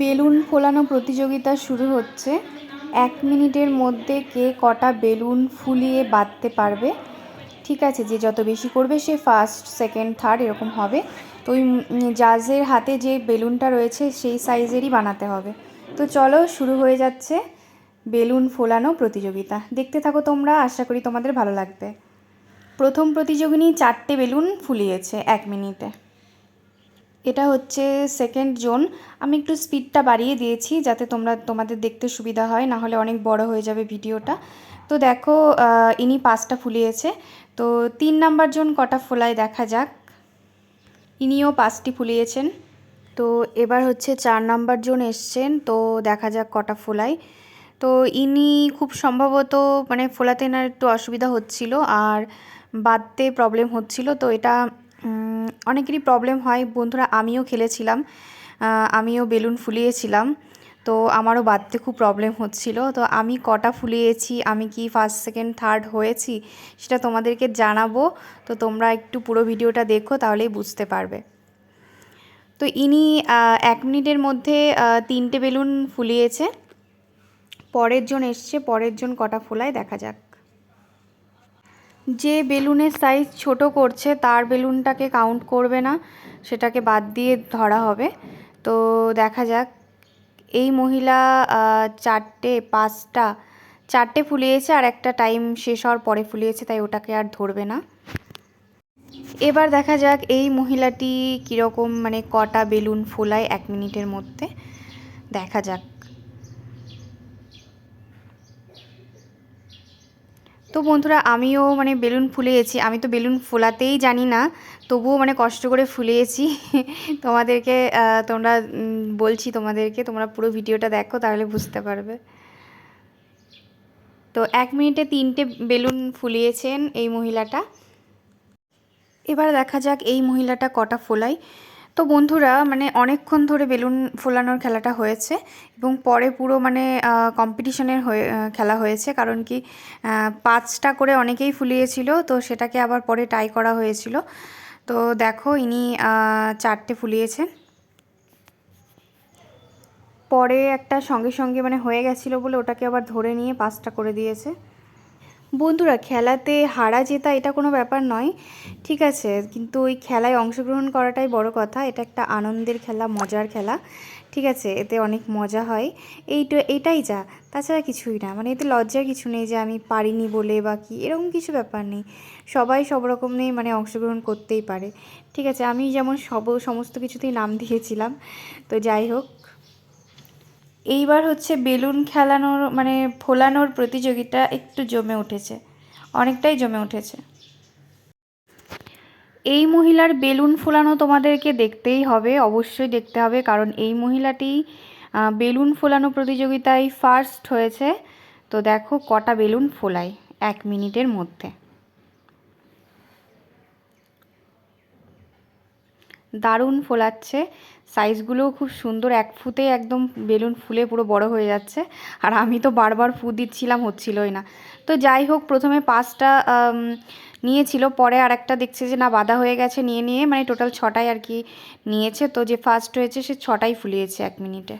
Balloon ফোলানো প্রতিযোগিতা শুরু হচ্ছে। এক মিনিটের মধ্যে কে কটা বেলুন ফুলিয়ে বাঁধতে পারবে? ঠিক আছে, যে যত বেশি করবে সে ফার্স্ট সেকেন্ড থার্ড এরকম হবে। তো ওই জাজের হাতে যে বেলুনটা রয়েছে সেই সাইজেরই বানাতে হবে। তো চলো শুরু হয়ে যাচ্ছে বেলুন ফোলানো প্রতিযোগিতা। দেখতে থাকো তোমরা, আশা করি তোমাদের ভালো লাগবে। প্রথম প্রতিযোগিনী চারটে বেলুন ফুলিয়েছে এক মিনিটে। এটা হচ্ছে সেকেন্ড জোন আমি একটু স্পিডটা বাড়িয়ে দিয়েছি যাতে তোমরা, তোমাদের দেখতে সুবিধা হয়, না হলে অনেক বড় হয়ে যাবে ভিডিওটা। তো দেখো ইনি পাঁচটা ফুলিয়েছে। তো তিন নাম্বার জোন কটা ফোলায় দেখা যাক। ইনিও পাঁচটি ফুলিয়েছেন। তো এবার হচ্ছে চার নাম্বার জোন এসছেন। তো দেখা যাক কটা ফোলায়। তো ইনি খুব সম্ভবত মানে ফোলাতে এনার একটু অসুবিধা হচ্ছিল, আর বাদতে প্রবলেম হচ্ছিল। তো এটা অনেকেরই প্রবলেম হয়। বন্ধুরা, আমিও খেলেছিলাম। আমিও বেলুন ফুলিয়েছিলাম। তো আমারও বাদতে খুব প্রবলেম হচ্ছিল। তো আমি কটা ফুলিয়েছি, আমি কি ফার্স্ট সেকেন্ড থার্ড হয়েছি সেটা তোমাদেরকে জানাব। তো তোমরা একটু পুরো ভিডিওটা দেখো, তাহলেই বুঝতে পারবে। তো ইনি এক মিনিটের মধ্যে তিনটে বেলুন ফুলিয়েছে। পরের জন এসছে পরের জন কটা ফোলায় দেখা যাক। যে বেলুনের সাইজ ছোট করছে, তার বেলুনটাকে কাউন্ট করবে না, সেটাকে বাদ দিয়ে ধরা হবে। তো দেখা যাক, এই মহিলা চারটে, পাঁচটা, চারটে ফুলিয়েছে আর একটা টাইম শেষ হওয়ার পরে ফুলিয়েছে, তাই ওটাকে আর ধরবে না। এবার দেখা যাক, এই মহিলাটি কীরকম মানে কটা বেলুন ফোলায় এক মিনিটের মধ্যে। দেখা যাক। তো বন্ধুরা, আমিও মানে বেলুন ফুলিয়েছি। আমি তো বেলুন ফোলাতেই জানি না, তবুও মানে কষ্ট করে ফুলিয়েছি। তোমাদেরকে তোমরা বলছি তোমাদেরকে, তোমরা পুরো ভিডিওটা দেখো, তাহলে বুঝতে পারবে। তো এক মিনিটে তিনটে বেলুন ফুলিয়েছেন এই মহিলাটা। এবার দেখা যাক এই মহিলাটা কটা ফোলায়। তো বন্ধুরা মানে অনেকক্ষণ ধরে বেলুন ফোলানোর খেলাটা হয়েছে এবং পরে পুরো মানে কম্পিটিশনের হয়ে খেলা হয়েছে। কারণ কি পাঁচটা করে অনেকেই ফুলিয়েছিল, তো সেটাকে আবার পরে টাই করা হয়েছিল। তো দেখো, ইনি চারটে ফুলিয়েছেন। পরে একটা সঙ্গে সঙ্গে মানে হয়ে গেছিল বলে ওটাকে আবার ধরে নিয়ে পাঁচটা করে দিয়েছে। বন্ধুরা, খেলাতে হারা জেতা এটা কোনো ব্যাপার নয়, ঠিক আছে? কিন্তু ওই খেলায় অংশগ্রহণ করাটাই বড় কথা। এটা একটা আনন্দের খেলা, মজার খেলা, ঠিক আছে? এতে অনেক মজা হয়। এইটা এটাই যা। তাছাড়া কিছুই না। মানে এতে লজ্জার কিছু নেই যে আমি পারিনি বলে বা কি, এরকম কিছু ব্যাপার নেই। সবাই সব রকম নেই মানে অংশগ্রহণ করতেই পারে। ঠিক আছে? আমি যেমন সব, সমস্ত কিছুতেই নাম দিয়েছিলাম। তো যাই হোক এইবার হচ্ছে বেলুন খেলানোর মানে ফোলানোর প্রতিযোগিতা একটু জমে উঠেছে। অনেকটাই জমে উঠেছে। এই মহিলার বেলুন ফোলানো তোমাদেরকে দেখতেই হবে, অবশ্যই দেখতে হবে, কারণ এই মহিলাটি বেলুন ফোলানো প্রতিযোগিতায় ফার্স্ট হয়েছে। তো দেখো কটা বেলুন ফোলায় এক মিনিটের মধ্যে। দারুণ ফোলাচ্ছে। সাইজগুলোও খুব সুন্দর, এক ফুতে একদম বেলুন ফুলে পুরো বড় হয়ে যাচ্ছে। আর আমি তো বারবার ফু দিচ্ছিলাম, হচ্ছিলই না। তো যাই হোক, প্রথমে পাঁচটা নিয়েছিল, পরে আর একটা দেখছে যে না, বাধা হয়ে গেছে, নিয়ে নিয়ে মানে টোটাল ছটাই আর কি নিয়েছে। তো যে ফার্স্ট হয়েছে, সে ছটাই ফুলিয়েছে এক মিনিটে